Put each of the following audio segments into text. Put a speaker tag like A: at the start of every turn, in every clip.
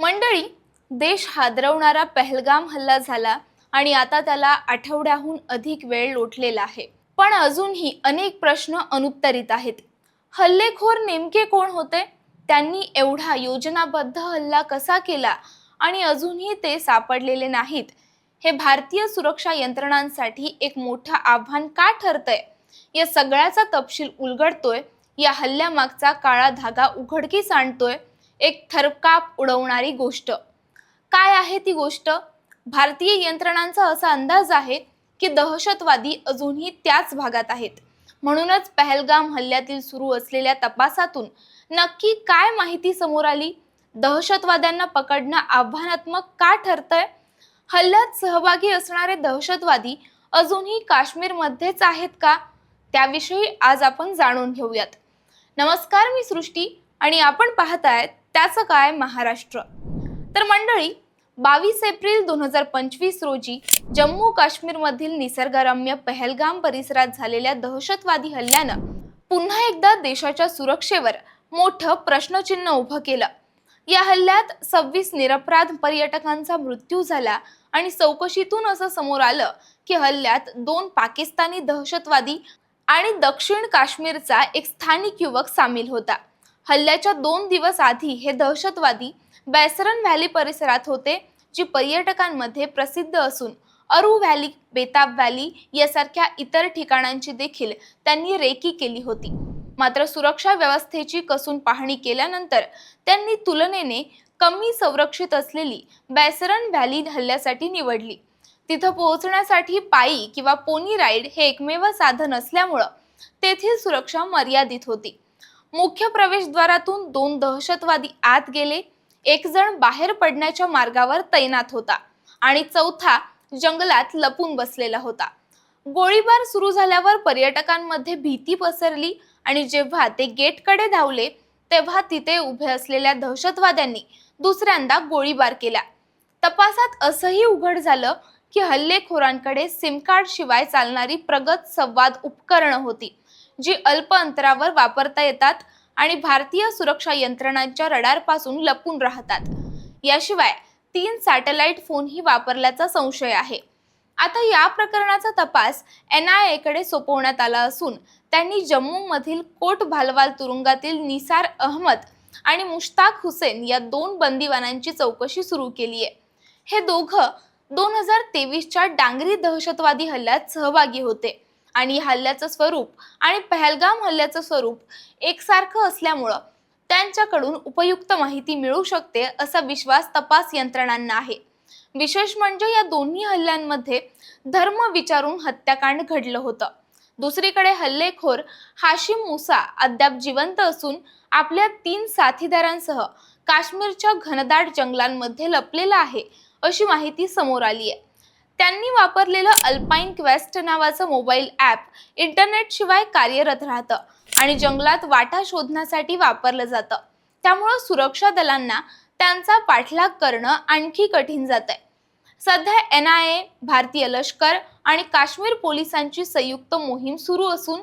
A: मंडळी देश हादरवणारा पहलगाम हल्ला झाला आणि आता त्याला आठवड्याहून अधिक वेळ लोटलेला आहे. पण अजूनही अनेक प्रश्न अनुत्तरित आहेत. हल्लेखोर नेमके कोण होते? त्यांनी एवढा योजनाबद्ध हल्ला कसा केला आणि अजूनही ते सापडलेले नाहीत? हे भारतीय सुरक्षा यंत्रणांसाठी एक मोठं आव्हान का ठरतंय? या सगळ्याचा तपशील उलगडतोय या हल्ल्यामागचा काळा धागा उघडकीस आणतोय एक थरकाप उडवणारी गोष्ट. काय आहे ती गोष्ट? भारतीय यंत्रणांचा असा अंदाज आहे की दहशतवादी अजूनही त्याच भागात आहेत. म्हणूनच पहलगाम हल्ल्यातील सुरू असलेल्या तपासातून नक्की काय माहिती समोर आली? दहशतवाद्यांना पकडणं आव्हानात्मक का ठरतंय? हल्ल्यात सहभागी असणारे दहशतवादी अजूनही काश्मीरमध्येच आहेत का? त्याविषयी आज आपण जाणून घेऊयात. नमस्कार मी सृष्टी आणि आपण पाहत आहेत त्याचं काय महाराष्ट्र? तर मंडळी बावीस एप्रिल दोन हजार पंचवीस रोजी जम्मू काश्मीरमधील निसर्गरम्य पहलगाम परिसरात झालेल्या दहशतवादी हल्ल्यानं पुन्हा एकदा देशाच्या सुरक्षेवर मोठं प्रश्नचिन्ह उभं केलं. या हल्ल्यात सव्वीस निरपराध पर्यटकांचा मृत्यू झाला आणि चौकशीतून असं समोर आलं की हल्ल्यात दोन पाकिस्तानी दहशतवादी आणि दक्षिण काश्मीरचा एक स्थानिक युवक सामील होता. हल्ल्याच्या दोन दिवस आधी हे दहशतवादी बॅसरन व्हॅली परिसरात होते जी पर्यटकांमध्ये प्रसिद्ध असून अरू व्हॅली बेताब व्हॅली यासारख्या इतर ठिकाणांची देखील त्यांनी रेकी केली होती. मात्र सुरक्षा व्यवस्थेची कसून पाहणी केल्यानंतर त्यांनी तुलनेने कमी संरक्षित असलेली बॅसरन व्हॅली हल्ल्यासाठी निवडली. तिथं पोहोचण्यासाठी पायी किंवा पोनी राईड हे एकमेव साधन असल्यामुळं तेथील सुरक्षा मर्यादित होती. मुख्य प्रवेशद्वारातून दोन दहशतवादी आत गेले. एक जण बाहेर पडण्याच्या मार्गावर तैनात होता आणि चौथा जंगलात लपून बसलेला होता. गोळीबार सुरू झाल्यावर पर्यटकांमध्ये भीती पसरली आणि जेव्हा ते गेटकडे धावले तेव्हा तिथे उभे असलेल्या दहशतवाद्यांनी दुसऱ्यांदा गोळीबार केला. तपासात असंही उघड झालं की हल्लेखोरांकडे सिमकार्ड शिवाय चालणारी प्रगत संवाद उपकरणं होती. जी अल्प अंतरावर वापरता येतात आणि भारतीय सुरक्षा यंत्रणांच्या रडारपासून लपून राहतात. याशिवाय तीन सॅटेलाइट फोनही वापरल्याचा संशय आहे. आता या प्रकरणाचा तपास एन आय एकडे सोपवण्यात आला असून त्यांनी जम्मूमधील कोट भालवाल तुरुंगातील निसार अहमद आणि मुश्ताक हुसेन या दोन बंदिवानांची चौकशी सुरू केली आहे हे दोघं दोन हजार तेवीसच्या डांगरी दहशतवादी हल्ल्यात सहभागी होते. आणि हल्ल्याचं स्वरूप आणि पहलगाम हल्ल्याचं स्वरूप एकसारखं असल्यामुळं त्यांच्याकडून उपयुक्त माहिती मिळू शकते असा विश्वास तपास यंत्रणांना आहे. विशेष म्हणजे या दोन्ही हल्ल्यांमध्ये धर्म विचारून हत्याकांड घडलं होतं. दुसरीकडे हल्लेखोर हाशिम मुसा अद्याप जिवंत असून आपल्या तीन साथीदारांसह काश्मीरच्या घनदाट जंगलांमध्ये लपलेला आहे अशी माहिती समोर आली आहे त्यांनी वापरलेलं अल्पाईन क्वेस्ट नावाचं मोबाईल ॲप इंटरनेटशिवाय कार्यरत राहतं आणि जंगलात वाटा शोधण्यासाठी वापरलं जातं. त्यामुळं सुरक्षा दलांना त्यांचा पाठलाग करणं आणखी कठीण जात आहे सध्या एन आय ए भारतीय लष्कर आणि काश्मीर पोलिसांची संयुक्त मोहीम सुरू असून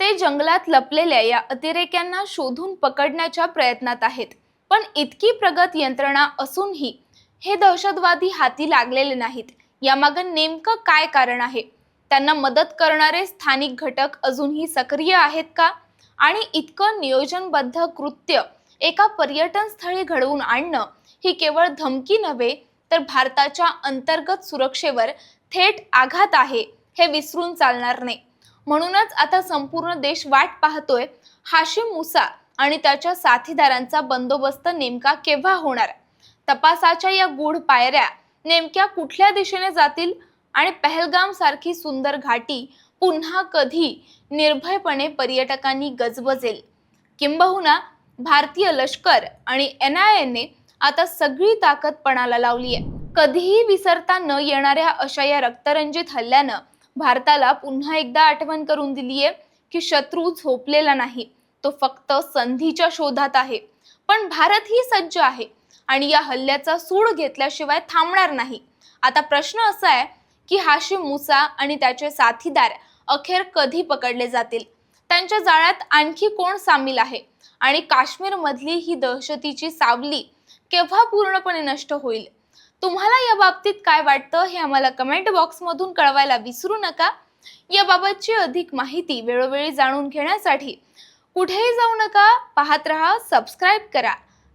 A: ते जंगलात लपलेल्या या अतिरेक्यांना शोधून पकडण्याच्या प्रयत्नात आहेत. पण इतकी प्रगत यंत्रणा असूनही हे दहशतवादी हाती लागलेले नाहीत. यामागं नेमकं काय कारण आहे? त्यांना मदत करणारे स्थानिक घटक अजूनही सक्रिय आहेत का? आणि इतकं नियोजनबद्ध कृत्य एका पर्यटन स्थळी घडवून आणणं ही केवळ धमकी नव्हे तर भारताच्या अंतर्गत सुरक्षेवर थेट आघात आहे हे विसरून चालणार नाही. म्हणूनच आता संपूर्ण देश वाट पाहतोय हाशिम मुसा आणि त्याच्या साथीदारांचा बंदोबस्त नेमका केव्हा होणार? तपासाच्या या गूढ पायऱ्या नेमक्या कुठल्या दिशेने जातील आणि पहलगाम सारखी सुंदर घाटी पुन्हा कधी निर्भयपणे पर्यटकांनी गजबजेल? किंबहुना भारतीय लष्कर आणि एन आय एने आता सगळी ताकद पणाला लावली आहे कधीही विसरता न येणाऱ्या अशा या रक्तरंजित हल्ल्यानं भारताला पुन्हा एकदा आठवण करून दिली आहे की शत्रू झोपलेला नाही. तो फक्त संधीच्या शोधात आहे. पण भारत ही सज्ज आहे. आणि या हल्ल्याचा सूड घेतल्याशिवाय थांबणार नाही. आता प्रश्न असा आहे की हाशिम मुसा आणि त्याचे साथीदार अखेर कधी पकडले जातील? त्यांच्या जाळ्यात आणखी कोण सामील आहे? आणि काश्मीरमधली ही दहशतीची सावली केव्हा पूर्णपणे नष्ट होईल? तुम्हाला या बाबतीत काय वाटतं हे आम्हाला कमेंट बॉक्समधून कळवायला विसरू नका. याबाबतची अधिक माहिती वेळोवेळी जाणून घेण्यासाठी कुठेही जाऊ नका. पाहत रहा सबस्क्राईब करा.